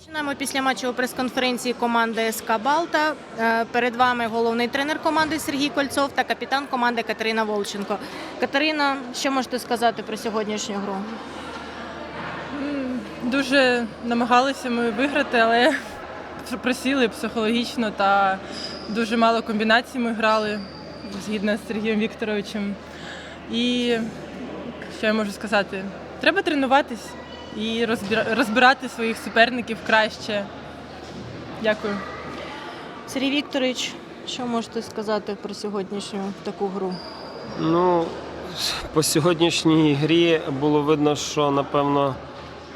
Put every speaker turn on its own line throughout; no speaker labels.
Починаємо після матчу прес-конференції команди СК Балта. Е, Перед вами головний тренер команди Сергій Кольцов та капітан команди Катерина Волченко. Катерина, що можете сказати про сьогоднішню гру?
Дуже намагалися ми виграти, але просіли психологічно та дуже мало комбінацій ми грали згідно з Сергієм Вікторовичем. І що я можу сказати? Треба тренуватись і розбира- розбирати своїх суперників краще. Дякую.
Сергій Вікторович, що можете сказати про сьогоднішню таку гру?
Ну, по сьогоднішній грі було видно, що напевно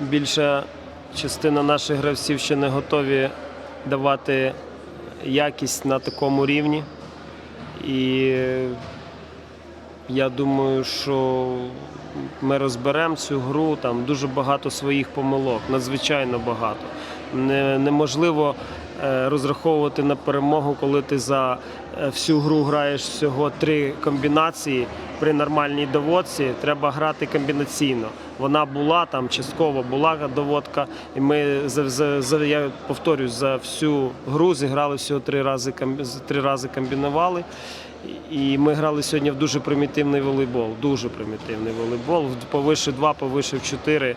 більша частина наших гравців ще не готові давати якість на такому рівні. І я думаю, що ми розберемо цю гру. Там дуже багато своїх помилок, надзвичайно багато. Не, неможливо розраховувати на перемогу, коли ти за е, всю гру граєш всього три комбінації. При нормальній доводці треба грати комбінаційно. Вона була там, частково була доводка, і ми за, за, за я повторюсь, за всю гру зіграли всього три рази три рази комбінували. І ми грали сьогодні в дуже примітивний волейбол. Дуже примітивний волейбол. Повише 2, повише в 4.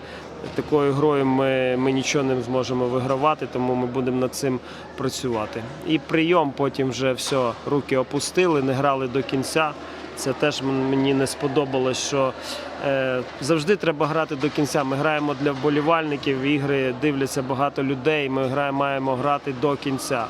Такою грою ми, ми нічого не зможемо вигравати, тому ми будемо над цим працювати. І прийом потім вже все, руки опустили, не грали до кінця. Це теж мені не сподобалось, що е, завжди треба грати до кінця. Ми граємо для вболівальників, ігри дивляться багато людей. Ми граємо, маємо грати до кінця.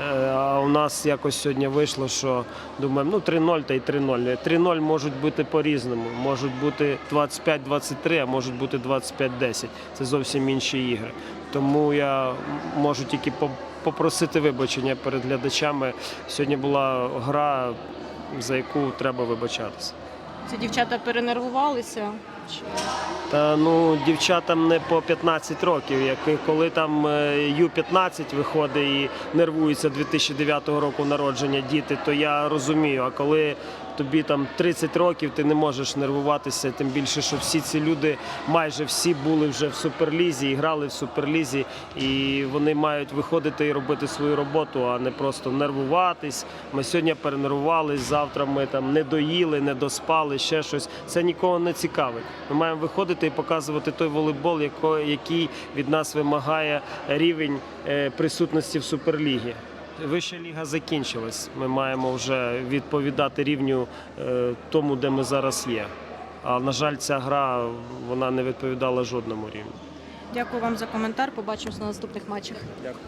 Е, А у нас якось сьогодні вийшло, що думаємо, ну 3-0 та й 3-0. 3-0 можуть бути по-різному. Можуть бути 25-23, а можуть бути 25-10. Це зовсім інші ігри. Тому я можу тільки попросити вибачення перед глядачами. Сьогодні була гра, за яку треба вибачатися.
Це дівчата перенервувалися?
Та ну дівчатам не по 15 років. Як коли там е, Ю-15 виходить і нервується 2009 року народження діти, то я розумію. А коли тобі там 30 років, ти не можеш нервуватися, тим більше, що всі ці люди майже всі були вже в суперлізі і грали в суперлізі, і вони мають виходити і робити свою роботу, а не просто нервуватись. Ми сьогодні перенервувались, завтра ми там не доїли, не доспали, ще щось. Це нікого не цікавить. Ми маємо виходити і показувати той волейбол, який від нас вимагає рівень е, присутності в суперлігі. Вища ліга закінчилась. Ми маємо вже відповідати рівню е, тому, де ми зараз є. А на жаль, ця гра вона не відповідала жодному рівню.
Дякую вам за коментар. Побачимося на наступних матчах.
Дякую.